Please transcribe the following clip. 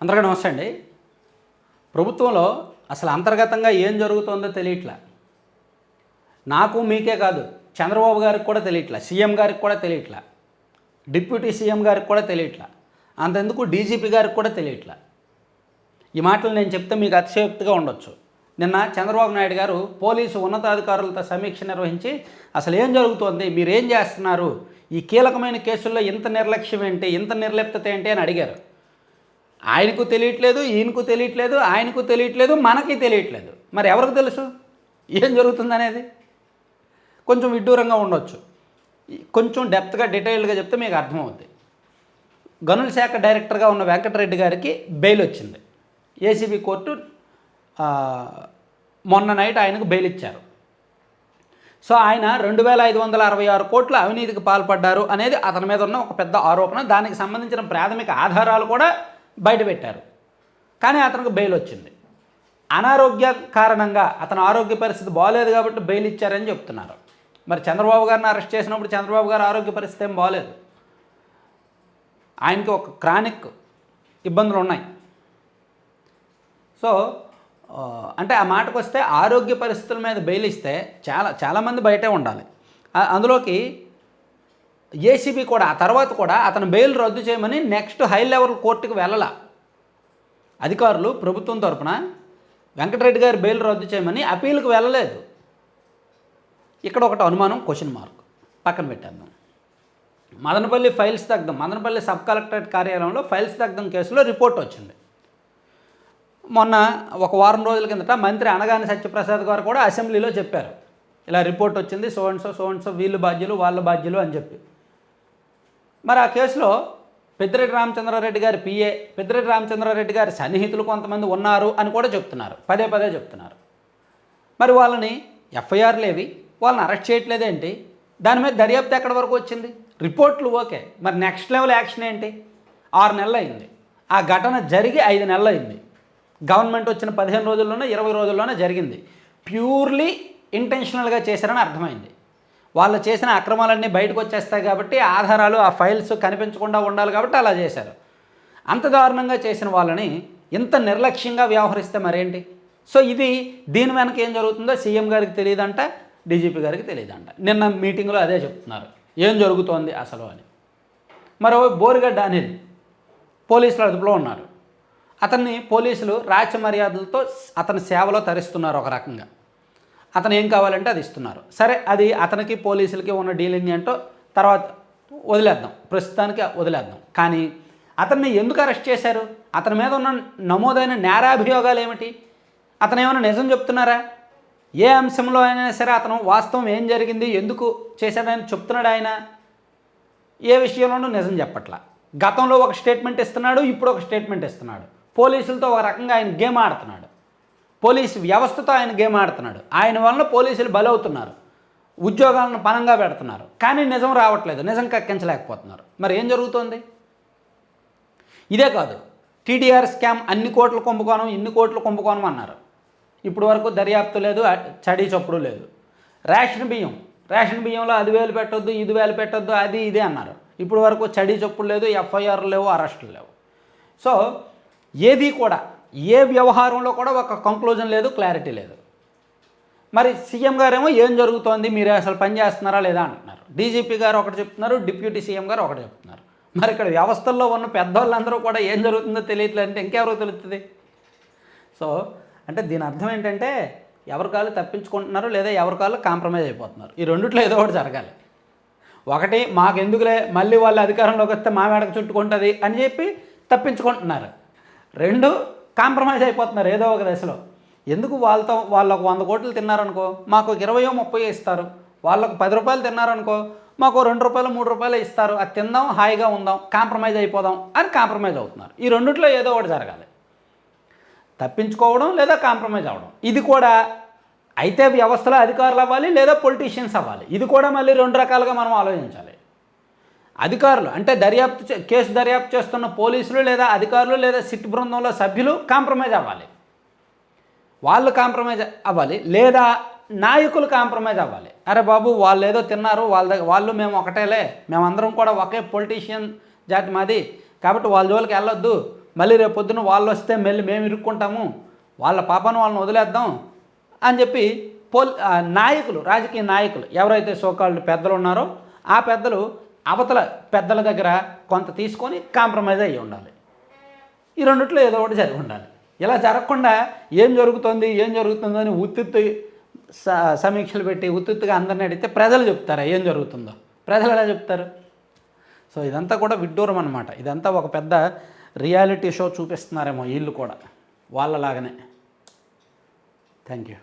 అందరికీ నమస్తే అండి. ప్రభుత్వంలో అసలు అంతర్గతంగా ఏం జరుగుతుందో తెలియట్లా. నాకు మీకే కాదు చంద్రబాబు గారికి కూడా తెలియట్లే సీఎం గారికి కూడా తెలియట్లే డిప్యూటీ సీఎం గారికి కూడా తెలియట్లే అంతెందుకు డీజీపీ గారికి కూడా తెలియట్లా. ఈ మాటలు నేను చెప్తే మీకు అతిశయోక్తిగా ఉండొచ్చు. నిన్న చంద్రబాబు నాయుడు గారు పోలీసు ఉన్నతాధికారులతో సమీక్ష నిర్వహించి అసలు ఏం జరుగుతోంది? మీరు ఏం చేస్తున్నారు? ఈ కీలకమైన కేసుల్లో ఇంత నిర్లక్ష్యం ఏంటి? ఇంత నిర్లిప్తత ఏంటి? అని అడిగారు. ఆయనకు తెలియట్లేదు ఈయనకు తెలియట్లేదు ఆయనకు తెలియట్లేదు మనకి తెలియట్లేదు. మరి ఎవరికి తెలుసు? ఏం జరుగుతుందనేది? కొంచెం విడ్డూరంగా ఉండొచ్చు. కొంచెం డెప్త్గా డీటెయిల్డ్గా చెప్తే మీకు అర్థమవుద్ది. గనుల శాఖ డైరెక్టర్గా ఉన్న వెంకటరెడ్డి గారికి బెయిల్ వచ్చింది. ఏసీబీ కోర్టు మొన్న నైట్ ఆయనకు బెయిల్ ఇచ్చారు. సో ఆయన రెండు వేల ఐదు వందల అరవై ఆరు కోట్ల అవినీతికి పాల్పడ్డారు అనేది అతని మీద ఉన్న ఒక పెద్ద ఆరోపణ. దానికి సంబంధించిన ప్రాథమిక ఆధారాలు కూడా బయటపెట్టారు కానీ అతనికి బెయిల్ వచ్చింది. అనారోగ్య కారణంగా అతని ఆరోగ్య పరిస్థితి బాగోలేదు కాబట్టి బెయిల్ ఇచ్చారని చెప్తున్నారు. మరి చంద్రబాబు గారిని అరెస్ట్ చేసినప్పుడు చంద్రబాబు గారి ఆరోగ్య పరిస్థితి ఏం బాగాలేదు ఆయనకి ఒక క్రానిక్ ఇబ్బందులు ఉన్నాయి. సో అంటే ఆ మాటకు వస్తే ఆరోగ్య పరిస్థితుల మీద బెయిల్ ఇస్తే చాలా చాలామంది బయటే ఉండాలి. అందులోకి ఏసీబీ కూడా ఆ తర్వాత కూడా అతను బెయిల్ రద్దు చేయమని నెక్స్ట్ హై లెవెల్ కోర్టుకు వెళ్ళాల. అధికారులు ప్రభుత్వం తరపున వెంకటరెడ్డి గారి బెయిల్ రద్దు చేయమని అపీల్కి వెళ్ళలేదు. ఇక్కడ ఒకటి అనుమానం క్వశ్చన్ మార్క్ పక్కన పెట్టేద్దాం. మదనపల్లి ఫైల్స్ దగ్ధం మదనపల్లి సబ్ కలెక్టరేట్ కార్యాలయంలో ఫైల్స్ దగ్ధం కేసులో రిపోర్ట్ వచ్చింది. మొన్న ఒక వారం రోజుల కిందట మంత్రి అనగాని సత్యప్రసాద్ గారు కూడా అసెంబ్లీలో చెప్పారు. ఇలా రిపోర్ట్ వచ్చింది so and so so and so వీళ్ళు బాధ్యులు వాళ్ళ బాధ్యులు అని చెప్పి. మరి ఆ కేసులో పెద్దిరెడ్డి రామచంద్రారెడ్డి గారి పిఏ పెద్దిరెడ్డి రామచంద్రారెడ్డి గారి సన్నిహితులు కొంతమంది ఉన్నారు అని కూడా చెప్తున్నారు. పదే పదే చెప్తున్నారు. మరి వాళ్ళని ఎఫ్ఐఆర్ లేవి వాళ్ళని అరెస్ట్ చేయట్లేదేంటి దాని మీద దర్యాప్తు ఎక్కడి వరకు వచ్చింది? రిపోర్ట్లు ఓకే. మరి నెక్స్ట్ లెవెల్ యాక్షన్ ఏంటి? ఆరు నెలలు అయింది. ఆ ఘటన జరిగి ఐదు నెలలు అయింది. గవర్నమెంట్ వచ్చిన పదిహేను రోజుల్లోనే ఇరవై రోజుల్లోనే జరిగింది. ప్యూర్లీ ఇంటెన్షనల్గా చేశారని అర్థమైంది. వాళ్ళు చేసిన అక్రమాలన్నీ బయటకు వచ్చేస్తాయి కాబట్టి ఆధారాలు ఆ ఫైల్స్ కనిపించకుండా ఉండాలి కాబట్టి అలా చేశారు. అంత దారుణంగా చేసిన వాళ్ళని ఇంత నిర్లక్ష్యంగా వ్యవహరిస్తే మరేంటి? సో ఇది దీని వెనక ఏం జరుగుతుందో సీఎం గారికి తెలియదంట డీజీపీ గారికి తెలియదంట. నిన్న మీటింగ్లో అదే చెప్తున్నారు. ఏం జరుగుతోంది అసలు అని. మరో బోరిగడ్డ అనేది పోలీసుల అదుపులో ఉన్నారు. అతన్ని పోలీసులు రాచ మర్యాదలతో అతని సేవలో తరిస్తున్నారు ఒక రకంగా. అతను ఏం కావాలంటే అది ఇస్తున్నారు. సరే అది అతనికి పోలీసులకి ఉన్న డీలింగ్ ఏంటో తర్వాత వదిలేద్దాం. ప్రస్తుతానికి వదిలేద్దాం. కానీ అతన్ని ఎందుకు అరెస్ట్ చేశారు? అతని మీద ఉన్న నమోదైన నేరాభియోగాలు ఏమిటి? అతను ఏమైనా నిజం చెప్తున్నారా? ఏ అంశంలో అయినా సరే అతను వాస్తవం ఏం జరిగింది? ఎందుకు చేశాడని చెప్తున్నాడు ఆయన? ఏ విషయంలోనూ నిజం చెప్పట్లా. గతంలో ఒక స్టేట్మెంట్ ఇస్తున్నాడు ఇప్పుడు ఒక స్టేట్మెంట్ ఇస్తున్నాడు. పోలీసులతో ఒక రకంగా ఆయన గేమ్ ఆడుతున్నాడు. పోలీసు వ్యవస్థతో ఆయన గేమ్ ఆడుతున్నాడు. ఆయన వలన పోలీసులు బలవుతున్నారు. ఉద్యోగాలను పనంగా పెడుతున్నారు. కానీ నిజం రావట్లేదు. నిజం కక్కించలేకపోతున్నారు. మరి ఏం జరుగుతోంది? ఇదే కాదు. టీడీఆర్ స్కామ్ అన్ని కోట్ల కుంభకోణం ఇన్ని కోట్ల కుంభకోణం అన్నారు. ఇప్పుడు వరకు దర్యాప్తు లేదు చడీ చడి చప్పుడు లేదు. రేషన్ బియ్యం రేషన్ బియ్యంలో అది వేలు పెట్టొద్దు ఇది వేలు పెట్టొద్దు అది ఇది అన్నారు. ఇప్పుడు వరకు చడీ చప్పుడు లేదు ఎఫ్ఐఆర్ లేవు అరెస్టులు లేవు. సో ఏది కూడా ఏ వ్యవహారంలో కూడా ఒక కంక్లూజన్ లేదు క్లారిటీ లేదు. మరి సీఎం గారేమో ఏం జరుగుతోంది మీరు అసలు పని చేస్తున్నారా లేదా అంటున్నారు. డీజీపీ గారు ఒకటి చెప్తున్నారు డిప్యూటీ సీఎం గారు ఒకటి చెప్తున్నారు. మరి ఇక్కడ వ్యవస్థల్లో ఉన్న పెద్దవాళ్ళందరూ కూడా ఏం జరుగుతుందో తెలియట్లేదు అంటే ఇంకెవరికి తెలుస్తుంది సో అంటే దీని అర్థం ఏంటంటే ఎవరి కాళ్ళు తప్పించుకుంటున్నారు లేదా ఎవరి కాళ్ళు కాంప్రమైజ్ అయిపోతున్నారు. ఈ రెండిట్లో ఏదో ఒకటి జరగాలి. ఒకటి మాకెందుకులే మళ్ళీ వాళ్ళు అధికారంలోకి వస్తే మా మేడకు చుట్టుకుంటుంది అని చెప్పి తప్పించుకుంటున్నారు. రెండు కాంప్రమైజ్ అయిపోతున్నారు ఏదో ఒక దశలో. ఎందుకు వాళ్ళతో వాళ్ళకు వంద కోట్లు తిన్నారనుకో? మాకు ఇరవయో ముప్పై ఇస్తారు. వాళ్ళకు పది రూపాయలు తిన్నారనుకో? మాకు రెండు రూపాయలు మూడు రూపాయలు ఇస్తారు. అది తిందాం హాయిగా ఉందాం కాంప్రమైజ్ అయిపోదాం అని కాంప్రమైజ్ అవుతున్నారు. ఈ రెండిట్లో ఏదో ఒకటి జరగాలి. తప్పించుకోవడం లేదా కాంప్రమైజ్ అవ్వడం. ఇది కూడా అయితే వ్యవస్థలో అధికారులు అవ్వాలి లేదా పొలిటీషియన్స్ అవ్వాలి. ఇది కూడా మళ్ళీ రెండు రకాలుగా మనం ఆలోచించాలి. అధికారులు అంటే దర్యాప్తు చే- కేసు దర్యాప్తు చేస్తున్న పోలీసులు లేదా అధికారులు లేదా సిట్ బృందంలో సభ్యులు కాంప్రమైజ్ అవ్వాలి. వాళ్ళు కాంప్రమైజ్ అవ్వాలి లేదా నాయకులు కాంప్రమైజ్ అవ్వాలి. అరే బాబు వాళ్ళు ఏదో తిన్నారు వాళ్ళ దగ్గర వాళ్ళు మేము ఒకటేలే మేమందరం కూడా ఒకే పొలిటీషియన్ జాతి మాది కాబట్టి వాళ్ళ జోలికి వెళ్ళొద్దు. మళ్ళీ రేపు పొద్దున వాళ్ళు వస్తే మళ్ళీ మేము ఇరుక్కుంటాము వాళ్ళ పాపను వాళ్ళని వదిలేద్దాం అని చెప్పి పోల్ నాయకులు రాజకీయ నాయకులు ఎవరైతే సోకాళ్ళు పెద్దలు ఉన్నారో ఆ పెద్దలు అవతల పెద్దల దగ్గర కొంత తీసుకొని కాంప్రమైజ్ అయ్యి ఉండాలి. ఈ రెండిట్లో ఏదో ఒకటి జరిగి ఉండాలి. ఇలా జరగకుండా ఏం జరుగుతుంది ఏం జరుగుతుందో అని ఉత్తిత్తు స- సమీక్షలు పెట్టి ఉత్తిత్తుగా అందరిని అడిగితే ప్రజలు చెప్తారా ఏం జరుగుతుందో? ప్రజలు ఎలా చెప్తారు? సో ఇదంతా కూడా విడ్డూరం అనమాట ఇదంతా ఒక పెద్ద రియాలిటీ షో చూపిస్తున్నారేమో వీళ్ళు కూడా వాళ్ళలాగనే. Thank you.